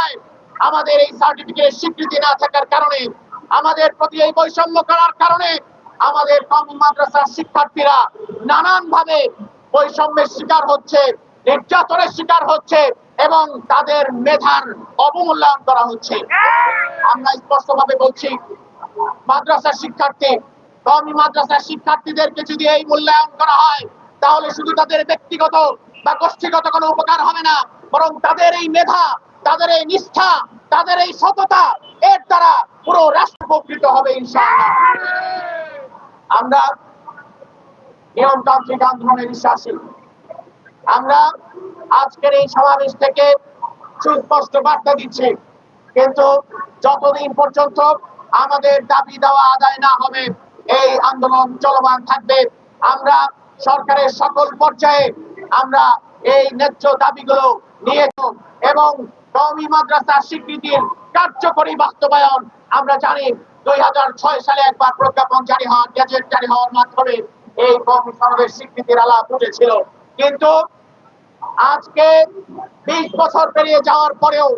হয় আমাদের এই সার্টিফিকেট স্বীকৃতি না থাকার কারণে, আমাদের প্রতি এই বৈষম্য করার কারণে আমাদের মাদ্রাসার শিক্ষার্থীরা নানান ভাবে বৈষম্যের শিকার হচ্ছে, নির্যাতনের শিকার হচ্ছে এবং তাদের মেধার অবমূল্যায়ন করা হচ্ছে। আমরা স্পষ্টভাবে বলছি, মাদ্রাসার শিক্ষার্থী কমি মাদ্রাসার শিক্ষার্থীদেরকে যদি এই মূল্যায়ন করা হয়, তাহলে শুধু তাদের ব্যক্তিগত বা গোষ্ঠীগত কোনো উপকার হবে না, বরং তাদের এই মেধা তাদের এই নিষ্ঠা, তাদের এই সততা, এর দ্বারা পুরো রাষ্ট্র উপকৃত হবে ইনশাআল্লাহ। আমরা নিয়মতান্ত্রিক আন্দোলনে বিশ্বাসী। আমরা আজকের এই সমাবেশ থেকে সুস্পষ্ট বার্তা দিচ্ছি, কিন্তু যতদিন পর্যন্ত আমাদের দাবি দেওয়া আদায় না হবে, এই আন্দোলন চলমান থাকবে। আমরা সরকারের সকল পর্যায়ে আমরা এই ন্যায্য দাবিগুলো নিয়ে এবং কওমি মাদ্রাসা স্বীকৃতির কার্যকরী বাস্তবায়ন আমরা জানি দুই সালে একবার প্রজ্ঞাপন জারি হওয়ার গ্যাজেট জারি হওয়ার মাধ্যমে এই কওমি সমাবেশ স্বীকৃতির আলাপ উঠেছিল। কিন্তু আজকে বিশ বছর পেরিয়ে যাওয়ার পরেও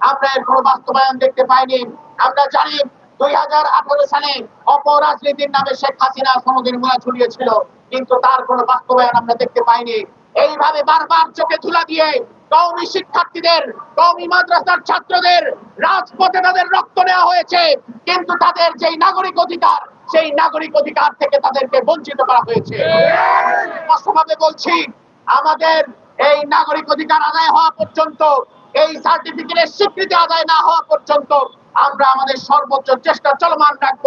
আমরা এর কোনো বাস্তবায়ন দেখতে পাইনি। আমরা জানি দুই হাজার আঠারো সালে অপরাজনীতির নামে শেখ হাসিনা সনদের মোড়া ঝুলিয়েছিল, কিন্তু তার কোনো বাস্তবায়ন আমরা দেখতে পাইনি। এইভাবে বারবার চোখে ধুলা দিয়ে কওমি শিক্ষার্থীদের, কওমি মাদ্রাসার ছাত্রদের রাজপথে তাদের রক্ত নেওয়া হয়েছে। কিন্তু তাদের যেই নাগরিক অধিকার, সেই নাগরিক অধিকার থেকে তাদেরকে বঞ্চিত করা হয়েছে। স্পষ্টভাবে বলছি, আমাদের এই নাগরিক অধিকার আদায় হওয়া পর্যন্ত, এই সার্টিফিকেটের স্বীকৃতি আদায় না হওয়া পর্যন্ত আমরা আমাদের সর্বোচ্চ চেষ্টা চলমান রাখব।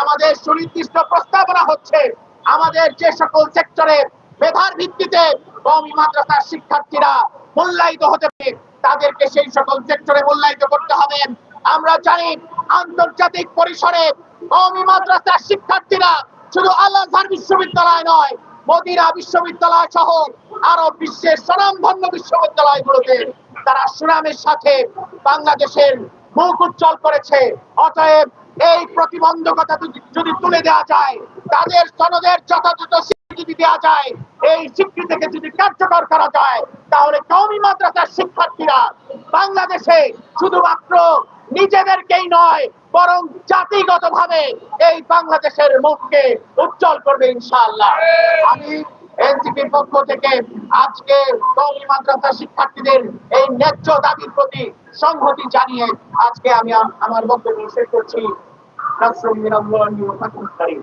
আমাদের সুনির্দিষ্ট প্রস্তাবনা হচ্ছে, আমাদের যে সকল সেক্টরে মেধার ভিত্তিতে কমি মাদ্রাসার শিক্ষার্থীরা মূল্যায়িত হতে পারে। তাদেরকে সেই সকল সেক্টরে মূল্যায়িত করতে হবে। আমরা জানি আন্তর্জাতিক পরিসরে কমি মাদ্রাসার শিক্ষার্থীরা শুধু আল বিশ্ববিদ্যালয় নয়, মদিনা বিশ্ববিদ্যালয় সহ আরও বিশ্বের স্বনামধন্য বিশ্ববিদ্যালয়গুলোতে তারা সুনামের সাথে বাংলাদেশের মুখ উজ্জ্বল করেছে। অতএব এই প্রতিবন্ধকতা যদি তুলে দেওয়া যায়, তাদের সনদের যথাযথ স্বীকৃতি দেওয়া যায়, এই স্বীকৃতিকে যদি কার্যকর করা যায়, তাহলে কওমি মাদ্রাসার শিক্ষার্থীরা বাংলাদেশে শুধুমাত্র নিজেদেরকেই নয়, বরং জাতিগত ভাবে এই বাংলাদেশের মুখকে উজ্জ্বল করবে ইনশাআল্লাহ আমি এনসিপির পক্ষ থেকে আজকে কওমি মাদ্রাসা শিক্ষার্থীদের এই ন্যায্য দাবির প্রতি সংহতি জানিয়ে আজকে আমি আমার বক্তব্য শেষ করছি নাসরুল মিনাল্লাহি ওয়া কারীম।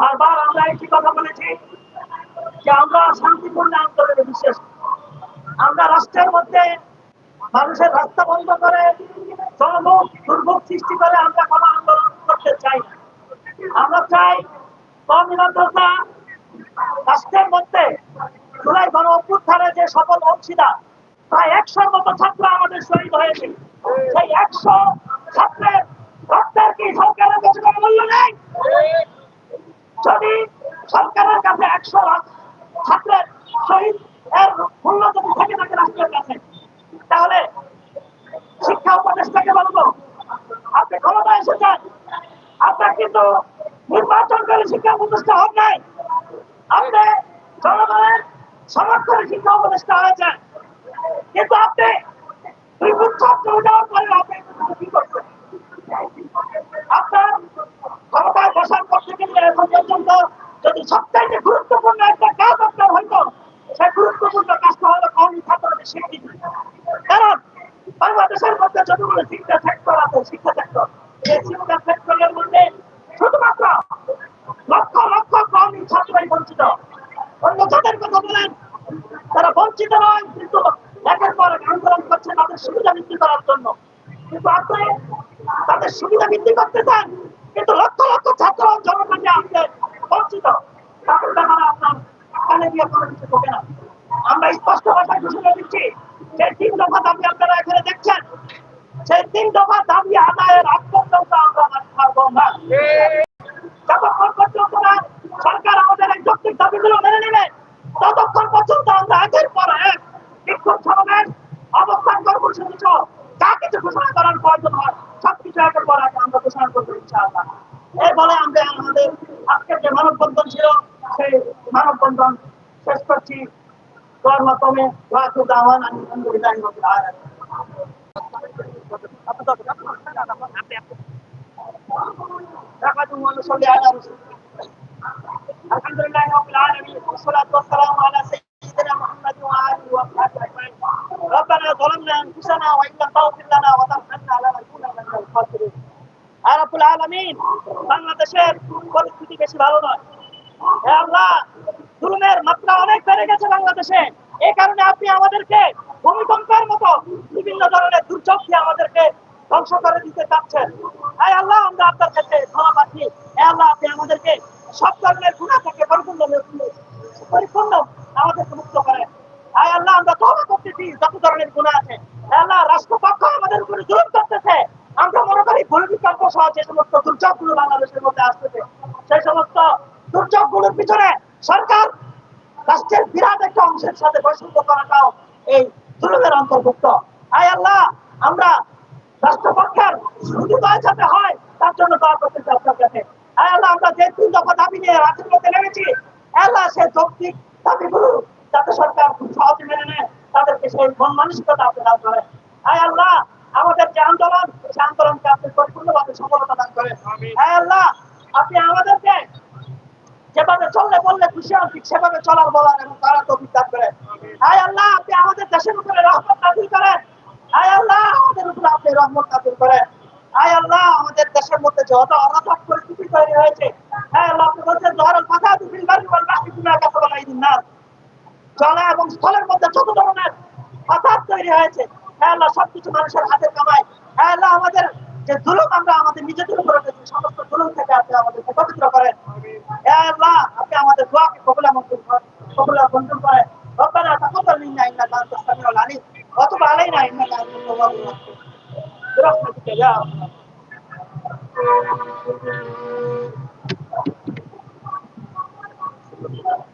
বারবার আমরা একটি কথা বলেছি যে আমরা শান্তিপূর্ণ আন্দোলনে বিশ্বাস আমরা রাষ্ট্রের মধ্যে মানুষের রাস্তা বন্ধ করে, জনমুখ, দুর্ভোগ সৃষ্টি করে আমরা কোনো আন্দোলন করতে চাই। আমরা চাই মাদ্রাসা রাষ্ট্রের মধ্যে জুলাই গণ অভ্যুত্থানে যে সকল অংশীদার, প্রায় একশোর মতো ছাত্র আমাদের শহীদ হয়েছে সেই একশো ছাত্রের রক্তের কি সরকারের কাছে কোনো মূল্য নেই? যদি সরকারের কাছে একশো ছাত্রের শহীদ এর মূল্য যদি থেকে থাকে রাষ্ট্রের কাছে, তাহলে শিক্ষা উপদেষ্টাকে বলব, আপনি ক্ষমতা এসেছেন, আপনার কিন্তু নির্বাচন করে শিক্ষা উপদেষ্টা হন নাই। আপনি জনগণের সমর্থনে শিক্ষা উপদেষ্টা হয়েছেন। কিন্তু আপনি দুই ছাত্র যাওয়ার পরে আপনি কি করছেন আপনার ক্ষমতায় বসার পর থেকে নিয়ে এখন পর্যন্ত যদি সবচাইতে গুরুত্বপূর্ণ একটা কাজ আপনার হইতো সেই গুরুত্বপূর্ণ কাজটা হলো কর্মী ছাত্রদের স্বীকৃতি কারণ বাংলাদেশের মধ্যে যতগুলো শিক্ষা সেক্টর আছে শিক্ষা করছে তাদের সুবিধা বৃদ্ধি করতে চান, কিন্তু লক্ষ লক্ষ ছাত্র জনগণকে আপনি বঞ্চিত। তাদের ব্যাপারে আপনার দিয়ে না। আমরা স্পষ্ট ভাষায় ঘোষণা দিচ্ছি যে সমাবেশ অবস্থান কর্মসূচি সহ যা কিছু ঘোষণা করার প্রয়োজন হয় সবকিছু একের পর এক আমরা ঘোষণা করবো ইনশাআল্লাহ এই বলে আমরা আমাদের আজকের যে মানববন্ধন ছিল সেই মানববন্ধন শেষ করছি তোর মতো মাধ্যমে ওয়াকুর দাওয়ান আলহামদুলিল্লাহ রাব্বিল আলামিন نحمده ونصلي على رسوله الحمد لله رب العالمين والصلاة মাত্রা অনেক বেড়ে গেছে বাংলাদেশে। এই কারণে আপনি আমাদেরকে ভূমিকম্পের মতো বিভিন্ন ধরনের দুর্যোগ আমাদেরকে ধ্বংস করে দিতে চাচ্ছেন। হ্যাঁ আল্লাহ, আমরা আপনার কাছে ক্ষমা পাচ্ছি আল্লাহ, আপনি আমাদেরকে সব ধরনের গুণা থেকে পরিপূর্ণ পরিপূর্ণ আমাদেরকে মুক্ত করেন। হ্যাঁ আল্লাহ, আমরা তবা করতেছি, যত ধরনের গুণা আছে। আল্লাহ, রাষ্ট্রপক্ষ আমাদের উপরে জুলুম করতেছে। আমরা মনে করি ভূমিকম্প সহ যে সমস্ত দুর্যোগগুলো বাংলাদেশের মধ্যে আসতেছে, সেই সমস্ত দুর্যোগ পিছনে সরকার একটা সাথে বৈষম্য করাটাও এই জুলুমের অন্তর্ভুক্ত। আয় আল্লাহ আমরা রাষ্ট্রপক্ষের সুবিধায় যাতে হয় তার জন্য দোয়া করতে চাই আপনার কাছে আয় আল্লাহ আমরা যে তিন দফা দাবি নিয়ে রাতের মধ্যে নেমেছি আল্লাহ সে যৌক্তিক দাবিগুলো যাতে সরকার খুব সহজে মেনে নেয় তাদেরকে সেই মন মানসিকতা আপনি দান করেন। আয় আল্লাহ আমাদের যে আন্দোলন সেই আন্দোলনকে আপনি পরিপূর্ণভাবে সফলতা দান করেন। আয় আল্লাহ আপনি আমাদেরকে যেভাবে চললে বললে খুশি হন, ঠিক সেভাবে চলার বলার এবং তারা তো বিদ্যান করে। হায় আল্লাহ, আপনি আমাদের দেশের উপরে রহমত নাজিল করেন। হায় আল্লাহ, আমাদের উপরে আপনি রহমত নাজিল করেন। হায় আল্লাহ, আমাদের দেশের মধ্যে যত অনাথক পরিস্থিতি তৈরি হয়েছে হ্যাঁ আল্লাহ, আপনি বলছেন ধরেন কথা দুদিন বাড়ি, বল বাকি তুমি কথা বলা এই দিন জলে এবং স্থলের মধ্যে যত ধরনের ফাসাদ তৈরি হয়েছে হ্যাঁ আল্লাহ, সবকিছু মানুষের হাতে কামায়। হ্যাঁ আল্লাহ, আমাদের যে জুলুম আমরা আমাদের নিজেদের উপরে করেছি সমস্ত জুলুম থেকে আপনি আমাদেরকে পবিত্র করেন হ্যাঁ আল্লাহ আপনি আমাদের দোয়াকে কবুলা মঞ্জুর করেন কবুলা মঞ্জুর করেন ربنا تقبل منا انك انت السميع العليم وتب علينا انك انت التواب الرحيم برحمتك يا ارحم الراحمين